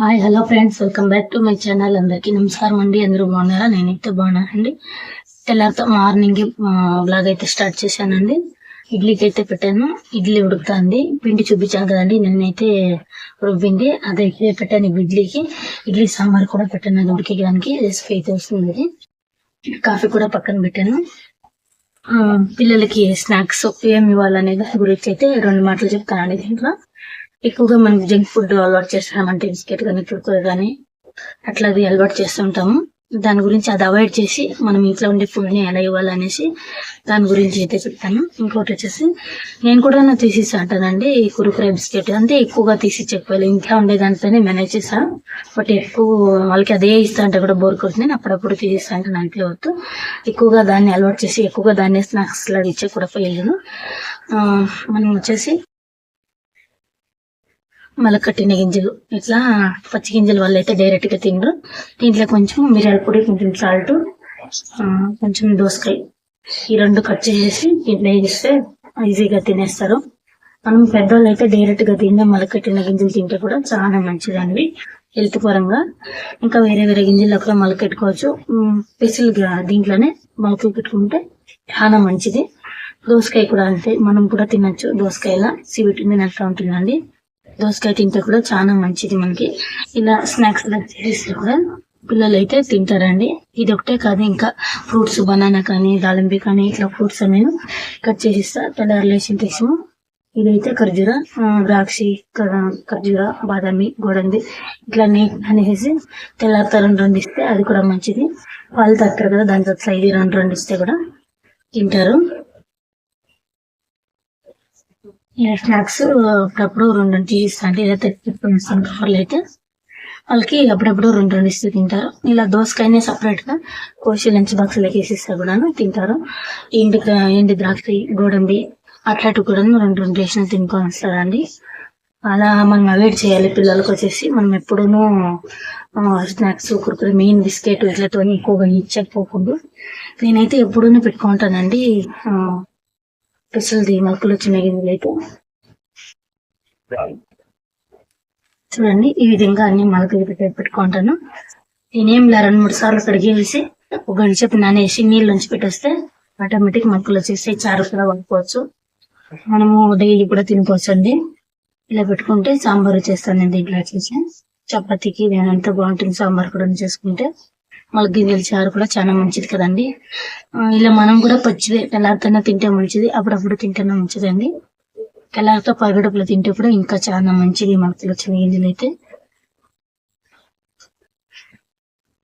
Hi hello friends welcome back to my channel అందరికీ నమస్కారం అండి. అందరూ బాగున్నారా? నేనైతే బాగున్నానండి. తెల్లారితో మార్నింగ్ బ్లాగ్ అయితే స్టార్ట్ చేశానండి. ఇడ్లీకి అయితే పెట్టాను. ఇడ్లీ ఉడుకుతుంది. పిండి చూపించాను కదండి. నేనైతే రుబ్బింది. అదే పెట్టాను ఇడ్లీకి. ఇడ్లీ సాంబార్ కూడా పెట్టాను. అది ఉడికేయడానికి రెసిపీ అయితే వస్తుంది. కాఫీ కూడా పక్కన పెట్టాను. ఆ, పిల్లలకి స్నాక్స్ ఏమి ఇవ్వాలనే దాని గురించి అయితే రెండు మాటలు చెప్తానండి దీంట్లో. ఎక్కువగా మనం జంక్ ఫుడ్ అలవాటు చేస్తామంటే బిస్కెట్ కానీ కుర్కురే కానీ అట్లాది అలవాటు చేస్తుంటాము దాని గురించి అది అవాయిడ్ చేసి మనం ఇంట్లో ఉండే ఫుడ్ని ఎలా ఇవ్వాలనేసి దాని గురించి అయితే చెప్తాను. ఇంకోటి వచ్చేసి నేను కూడా నా తీసేసి అంటానండి ఈ కురుకురే బిస్కెట్ అంటే ఎక్కువగా తీసి చెప్పాలి ఇంట్లో ఉండే దాంట్లోనే మేనేజ్ చేస్తాను బట్ ఎక్కువ వాళ్ళకి అదే ఇస్తా అంటే కూడా బోర్ కొడుతుంది. నేను అప్పుడప్పుడు తీసేస్తా అంటే నా ఇంట్లో వద్దు ఎక్కువగా దాన్ని అలవాటు చేసి ఎక్కువగా దాన్ని స్నాక్స్ లాగా ఇచ్చే కూడా పోయలేదు మనం వచ్చేసి మొలకట్టిన గింజలు. ఇట్లా పచ్చి గింజలు వాళ్ళు అయితే డైరెక్ట్గా తినరు దీంట్లో కొంచెం మిరియాల పొడి కొంచెం సాల్ట్ కొంచెం దోసకాయ. ఈ రెండు కట్ చేసి దీంట్లో వేస్తే ఈజీగా తినేస్తారు. మనం పెద్దవాళ్ళు అయితే డైరెక్ట్గా తిన్న మొలకట్టిన గింజలు తింటే కూడా చాలా మంచిదండి. హెల్త్ పరంగా. ఇంకా వేరే వేరే గిన్నెల్లో కూడా మొలకెట్టుకోవచ్చు పెసిల్ దీంట్లోనే మొలకలు పెట్టుకుంటే చాలా మంచిది. దోసకాయ కూడా అంతే. మనం కూడా తినొచ్చు. దోసకాయలా సి అట్లా ఉంటుందండి. దోసకాయ తింటే కూడా చాలా మంచిది మనకి. ఇలా స్నాక్స్ చేసి చేస్తే కూడా పిల్లలు అయితే తింటారండి. ఇది ఒకటే కాదు ఇంకా ఫ్రూట్స్ బనానా కానీ దాలింబి కానీ ఇట్లా ఫ్రూట్స్ నేను కట్ చేసి ఇస్తా తెల్లారి లేచిన ఇదైతే ఖర్జూర ద్రాక్షి ఖర్జూర బాదామి గోడంది ఇట్లా నీట్ అనేసి తెల్లారితో రెండు రెండు ఇస్తే అది కూడా మంచిది. పాలు తాగుతారు కదా దాంతో సైజు రెండు రెండు ఇస్తే కూడా తింటారు. ఇలా స్నాక్స్ అప్పుడప్పుడు రెండు రెండు ఇస్తా అంటే ఇలా తెచ్చిస్తాను కవర్లు అయితే వాళ్ళకి అప్పుడప్పుడు రెండు రెండు ఇస్తూ తింటారు. ఇలా దోసకాయనే సపరేట్గా కోసి లంచ్ బాక్స్లోకి వేసిస్తా కూడాను తింటారు. ఎండి ఎండి ద్రాక్ష గోడంబి అట్లాంటివి కూడా రెండు రెండు వేసిన తినుకొని వస్తారండి. అలా మనం అవాయిడ్ చేయాలి పిల్లలకు వచ్చేసి. మనం ఎప్పుడూనూ స్నాక్స్ కురుకురే మెయిన్ బిస్కెట్ ఇట్లతో ఎక్కువగా ఇచ్చకపోకుండా నేనైతే ఎప్పుడూనూ పెట్టుకుంటానండి. ఆ, పెసలది మొలకలు వచ్చిన గింజలు అయితే చూడండి ఈ విధంగా అన్ని మొలకలు పెట్టి పెట్టుకుంటాను. నేనేం ఇలా రెండు మూడు సార్లు కడిగేసి ఒక గంట సేపు నానేసి నీళ్ళు ఉంచి పెట్టేస్తే ఆటోమేటిక్ మొలకలు వచ్చేసి చారు కూడా వండుకోవచ్చు. మనము డైలీ కూడా తినుకోవచ్చు అండి ఇలా పెట్టుకుంటే సాంబార్ చేస్తాను నేను దీంట్లో వచ్చేసి. చపాతీకి నేను ఎంత బాగుంటుంది సాంబార్ కూడా చేసుకుంటే. మళ్ళీ గింజల చారు కూడా చాలా మంచిది కదండి. ఇలా మనం కూడా పచ్చిదే తెల్లారితోనే తింటే మంచిది అప్పుడప్పుడు తింటేనే మంచిదండి. తెల్లారితో పరగడుపులో తింటే కూడా ఇంకా చాలా మంచిది మనకి వచ్చిన గింజలు అయితే.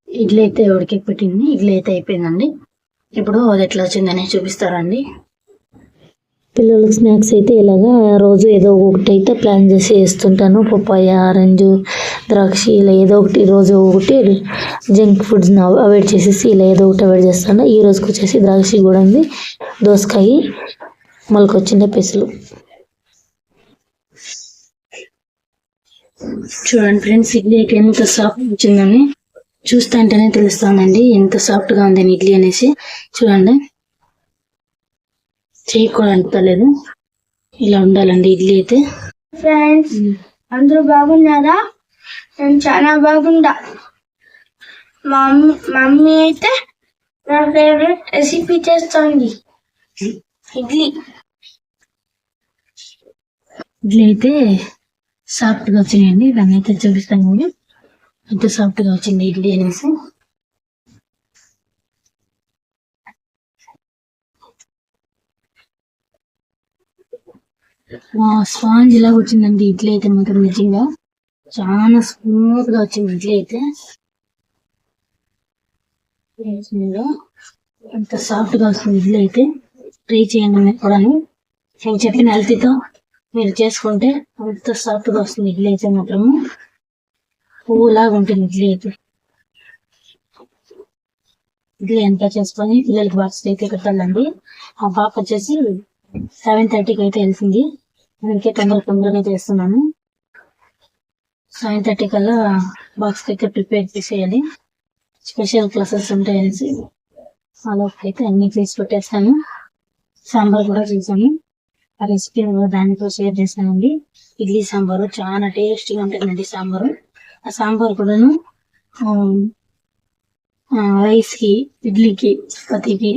ఇడ్లీ అయితే ఉడికి పెట్టింది? ఇడ్లీ అయితే అయిపోయిందండి. ఇప్పుడు అది ఎట్లా వచ్చిందని చూపిస్తారండి పిల్లలకు స్నాక్స్ అయితే ఇలాగా రోజు ఏదో ఒకటి అయితే ప్లాన్ చేసి వేస్తుంటాను. పప్పాయ ఆరెంజ్ ద్రాక్ష ఇలా ఏదో ఒకటి రోజు ఒకటి జంక్ ఫుడ్స్ అవాయిడ్ చేసేసి ఇలా ఏదో ఒకటి అవాయిడ్ చేస్తాను. ఈ రోజుకి వచ్చేసి ద్రాక్ష కూడా ఉంది. దోసకాయ మొలకొచ్చిన పెసలు. చూడండి ఫ్రెండ్స్ ఇడ్లీ అయితే ఎంత సాఫ్ట్ వచ్చిందని చూస్తుంటేనే తెలుస్తుందండి ఎంత సాఫ్ట్గా ఉందని ఇడ్లీ అనేసి. చూడండి. చేయి కూడా అంటలేదు. ఇలా ఉండాలండి ఇడ్లీ అయితే. ఫ్రెండ్స్ అందరూ బాగున్నారా? నేను చాలా బాగుండా మా మమ్మీ మమ్మీ అయితే నా ఫేవరెట్ రెసిపీ చేస్తుంది. ఇడ్లీ. ఇడ్లీ అయితే సాఫ్ట్గా వచ్చినాయండి. దాన్ని అయితే చూపిస్తాను ఎంత సాఫ్ట్గా వచ్చింది ఇడ్లీ అనేసి. స్పాంజ్ ఇలా వచ్చిందండి ఇడ్లీ అయితే మాత్రం నిజంగా చాలా స్మూత్గా వచ్చింది ఇడ్లీ అయితే. ఎంత సాఫ్ట్గా వస్తుంది ఇడ్లీ అయితే. ట్రై చేయండి కూడా. నేను చెప్పిన హెల్తీతో మీరు చేసుకుంటే అంత సాఫ్ట్గా వస్తుంది ఇడ్లీ అయితే మాత్రము పువ్వులాగా ఉంటుంది ఇడ్లీ అయితే. ఇడ్లీ ఎంత చేసుకొని పిల్లలకి బాక్స్ అయితే పెట్టాలండి ఆ పాప వచ్చేసి సెవెన్ థర్టీకి అయితే వెళ్తుంది. అందుకే తొందర తొందరగా చేస్తున్నాను. సెవెన్ థర్టీ కల్లా బాక్స్ అయితే ప్రిపేర్ చేసేయాలి. స్పెషల్ క్లాసెస్ ఉంటాయనేసి అలా అయితే అన్ని చేసి పెట్టేస్తాను సాంబార్ కూడా చేశాను. ఆ రెసిపీ దానితో షేర్ చేశానండి. ఇడ్లీ సాంబారు చాలా టేస్టీగా ఉంటుందండి సాంబారు. ఆ సాంబార్ కూడాను రైస్కి ఇడ్లీకి చపాతీకి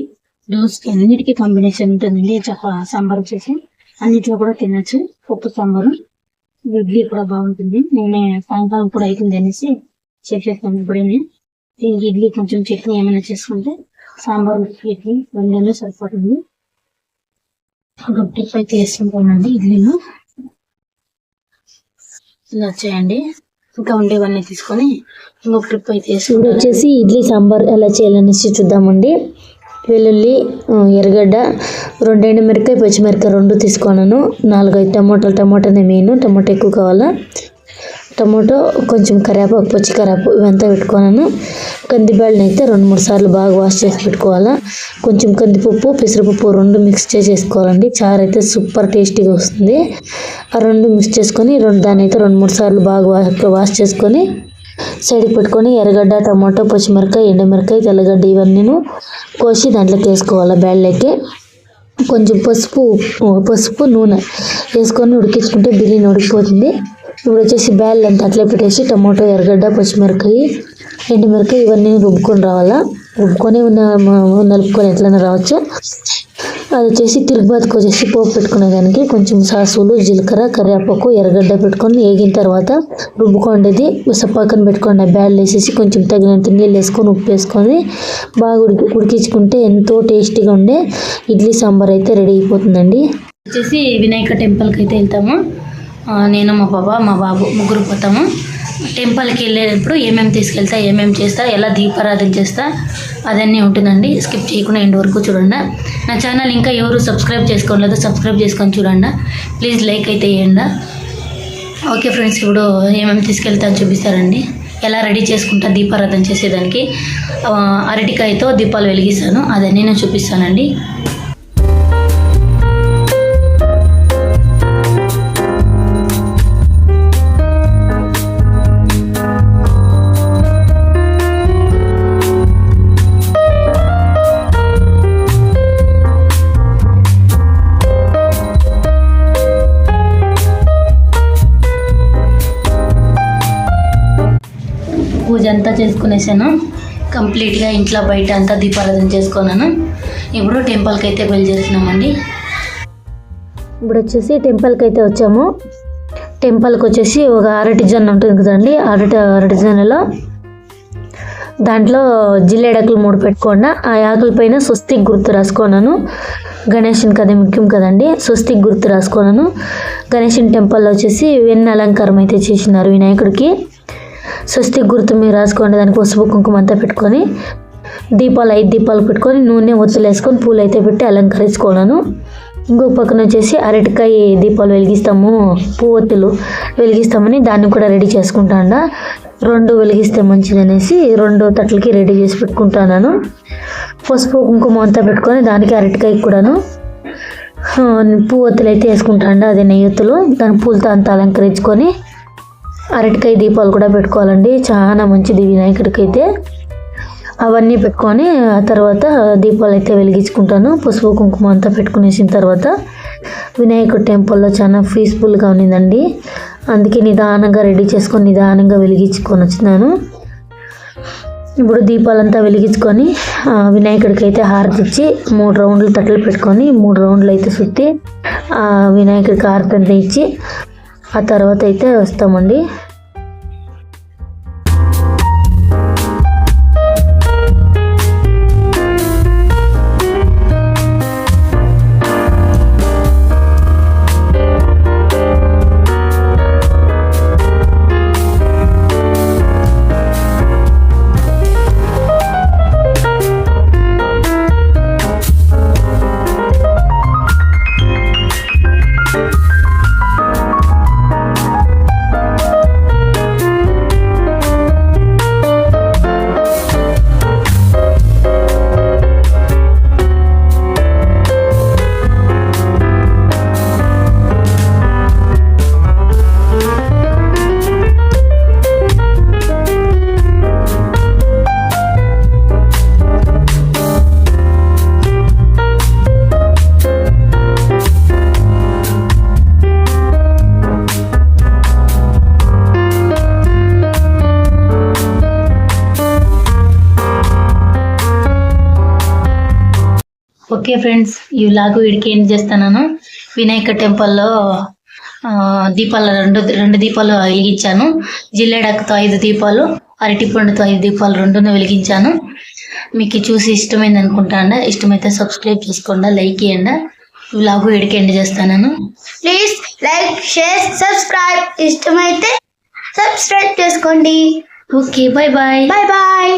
దోశకి అన్నిటికీ కాంబినేషన్ ఉంటుందండి చపా సాంబార్ వచ్చేసి అన్నిట్లో కూడా తినచ్చు. పప్పు సాంబారు. ఇడ్లీ కూడా బాగుంటుంది. నేనే సాయంకాలం కూడా అవుతుంది అనేసి చేసేస్తాను ఇప్పుడే దీనికి ఇడ్లీ కొంచెం చట్నీ ఏమైనా చేసుకుంటే సాంబార్ ఇడ్లీ రెండేళ్ళు సరిపోతుంది. ఒక టిప్ అయితే వేసుకుంటానండి ఇడ్లీలో. ఇలా వచ్చాయండి ఇంకా ఉండేవన్నీ తీసుకొని ఇంకొక ట్రిప్ అయితే ఇప్పుడు వచ్చేసి ఇడ్లీ సాంబార్ ఎలా చేయాలనేసి చూద్దామండి. వెల్లుల్లి ఎర్రగడ్డ రెండు ఎండుమిరకాయ పచ్చిమిరకాయ రెండు తీసుకున్నాను నాలుగైదు టమాటాలు టమాటానే మెయిన్ టమాటా ఎక్కువ కావాలా? టమాటో కొంచెం కరివేపాకు పచ్చి కరివేపాకు ఇవంతా పెట్టుకున్నాను కందిబ్యాళ్ళని అయితే రెండు మూడు సార్లు బాగా వాష్ చేసి పెట్టుకోవాలా? కొంచెం కందిపప్పు పెసరపప్పు రెండు మిక్స్ చేసేసుకోవాలండి చారు అయితే సూపర్ టేస్టీగా వస్తుంది. ఆ రెండు మిక్స్ చేసుకొని రెండు దాన్ని అయితే రెండు మూడు సార్లు బాగా వాష్ చేసుకొని సైడ్కి పెట్టుకొని ఎర్రగడ్డ టమాటో పచ్చిమిరకాయ ఎండుమిరకాయ తెల్లగడ్డ ఇవన్నీను కోసి దాంట్లోకి వేసుకోవాలి బ్యాళ్ళకి కొంచెం పసుపు పసుపు నూనె వేసుకొని ఉడికించుకుంటే బిర్యానీ ఉడికిపోతుంది. ఇప్పుడు వచ్చేసి బ్యాల్ అంతా అట్లే పెట్టేసి టమాటో ఎర్రగడ్డ పచ్చిమిరకాయ ఎండుమిరకాయ ఇవన్నీ రుబ్బుకొని రావాలా? రుబ్బుకొని ఉన్న- నలుపుకొని ఎట్లైనా రావచ్చు? అది వచ్చేసి తిరుగుబాతుకు వచ్చేసి పోపు పెట్టుకునే దానికి కొంచెం సాసులు జీలకర్ర కరివేపాకు ఎర్రగడ్డ పెట్టుకొని వేగిన తర్వాత రుబ్బుకోండేది పక్కన పెట్టుకోండి బ్యాడ్లు వేసేసి కొంచెం తగినంత నీళ్ళు వేసుకొని ఉప్పు వేసుకొని బాగా ఉడికి ఉడికించుకుంటే ఎంతో టేస్టీగా ఉండే ఇడ్లీ సాంబార్ అయితే రెడీ అయిపోతుందండి. వచ్చేసి వినాయక టెంపుల్కి అయితే వెళ్తాము. నేను మా బాబా మా బాబు ముగ్గురు పోతాము. టెంపుల్కి వెళ్ళేటప్పుడు ఏమేమి తీసుకెళ్తా ఏమేమి చేస్తా ఎలా దీపారాధన చేస్తా అదన్నీ ఉంటుందండి. స్కిప్ చేయకుండా ఎండ్ వరకు చూడండి. నా ఛానల్ ఇంకా ఎవరు సబ్స్క్రైబ్ చేసుకోలేదు సబ్స్క్రైబ్ చేసుకొని చూడండి. ప్లీజ్ లైక్ అయితే వేయండి ఓకే ఫ్రెండ్స్ ఇప్పుడు ఏమేమి తీసుకెళ్తా అని చూపిస్తారండి. ఎలా రెడీ చేసుకుంటా దీపారాధన చేసేదానికి. అరటికాయతో దీపాలు వెలిగిస్తాను. అదన్నీ నేను చూపిస్తానండి. పూజ అంతా చేసుకునేసాను. కంప్లీట్గా ఇంట్లో బయట అంతా దీపారాధన చేసుకున్నాను. ఇప్పుడు టెంపుల్కి అయితే బయలుదేరుతున్నామండి. ఇప్పుడు వచ్చేసి టెంపుల్కి అయితే వచ్చాము. టెంపుల్కి వచ్చేసి ఒక అరటి జొన్న ఉంటుంది కదండి అరటి అరటి జొన్నలో దాంట్లో జిల్లేడాకులు మూడు పెట్టుకోండి ఆ ఆకుల పైన స్వస్తికి గుర్తు రాసుకున్నాను. గణేషన్ అది ముఖ్యం కదండి స్వస్తికి గుర్తు రాసుకున్నాను. గణేషన్ టెంపుల్లో వచ్చేసి వెన్న అలంకారం అయితే చేసినారు వినాయకుడికి. స్వస్తి గుర్తు మీరు రాసుకోండి దానికి పసుపు కుంకుమ అంతా పెట్టుకొని దీపాలు ఐదు దీపాలు పెట్టుకొని నూనె ఒత్తులు వేసుకొని పూలు అయితే పెట్టి అలంకరించుకున్నాను ఇంకో పక్కన వచ్చేసి అరటికాయ దీపాలు వెలిగిస్తాము పువ్వొత్తులు వెలిగిస్తామని దాన్ని కూడా రెడీ చేసుకుంటాను రెండు వెలిగిస్తే మంచిది అనేసి రెండు తట్లకి రెడీ చేసి పెట్టుకుంటాను పసుపు కుంకుమ అంతా పెట్టుకొని దానికి అరటికాయ కూడాను పువ్వొత్తులు అయితే వేసుకుంటాను అదే నెయ్యొత్తులు. దాని పూలతో అంతా అలంకరించుకొని అరటికాయ దీపాలు కూడా పెట్టుకోవాలండి. చాలా మంచిది వినాయకుడికి అయితే అవన్నీ పెట్టుకొని ఆ తర్వాత దీపాలు అయితే వెలిగించుకుంటాను. పసుపు కుంకుమ అంతా పెట్టుకునేసిన తర్వాత వినాయకుడు టెంపుల్లో చాలా పీస్ఫుల్గా ఉన్నిందండి. అందుకే నిదానంగా రెడీ చేసుకొని నిదానంగా వెలిగించుకొని వచ్చినాను. ఇప్పుడు దీపాలంతా వెలిగించుకొని వినాయకుడికి అయితే హారతి ఇచ్చి మూడు రౌండ్లు తట్టలు పెట్టుకొని మూడు రౌండ్లు అయితే చుట్టి వినాయకుడికి హారతి అంతా ఇచ్చి ఆ తర్వాత అయితే వస్తామండి. ఓకే ఫ్రెండ్స్ ఈ వ్లాగ్ వీడికి ఏం చేస్తున్నాను వినాయక టెంపుల్లో దీపాలు రెండు రెండు దీపాలు వెలిగించాను. జిల్లేడాకుతో ఐదు దీపాలు అరటి పండుతో ఐదు దీపాలు రెండును వెలిగించాను. మీకు చూసి ఇష్టమైంది అనుకుంటాండ? ఇష్టమైతే సబ్స్క్రైబ్ చేసుకోండి? లైక్ ఇవ్వండి వ్లాగ్ వీడికి ఎండ్ చేస్తాను ప్లీజ్ లైక్ షేర్ సబ్స్క్రైబ్. ఇష్టమైతే సబ్స్క్రైబ్ చేసుకోండి. Okay bye bye bye bye